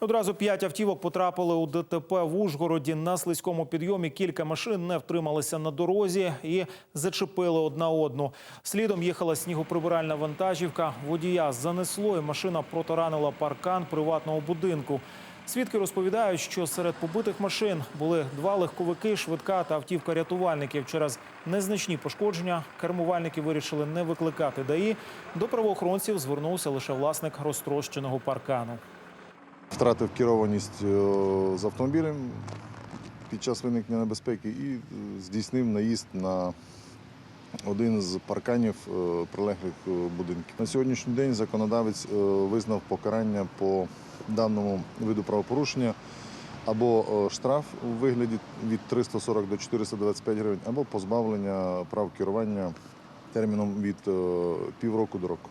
Одразу п'ять автівок потрапили у ДТП в Ужгороді. На слизькому підйомі кілька машин не втрималися на дорозі і зачепили одна одну. Слідом їхала снігоприбиральна вантажівка. Водія занесло і машина протаранила паркан приватного будинку. Свідки розповідають, що серед побитих машин були два легковики, швидка та автівка рятувальників. Через незначні пошкодження кермувальники вирішили не викликати ДАІ. До правоохоронців звернувся лише власник розтрощеного паркану. Втратив керованість е, з автомобілем під час виникнення небезпеки і е, здійснив наїзд на один з парканів е, прилеглих будинків. На сьогоднішній день законодавець визнав покарання по даному виду правопорушення або штраф у вигляді від 340 до 425 гривень, або позбавлення прав керування терміном від півроку до року.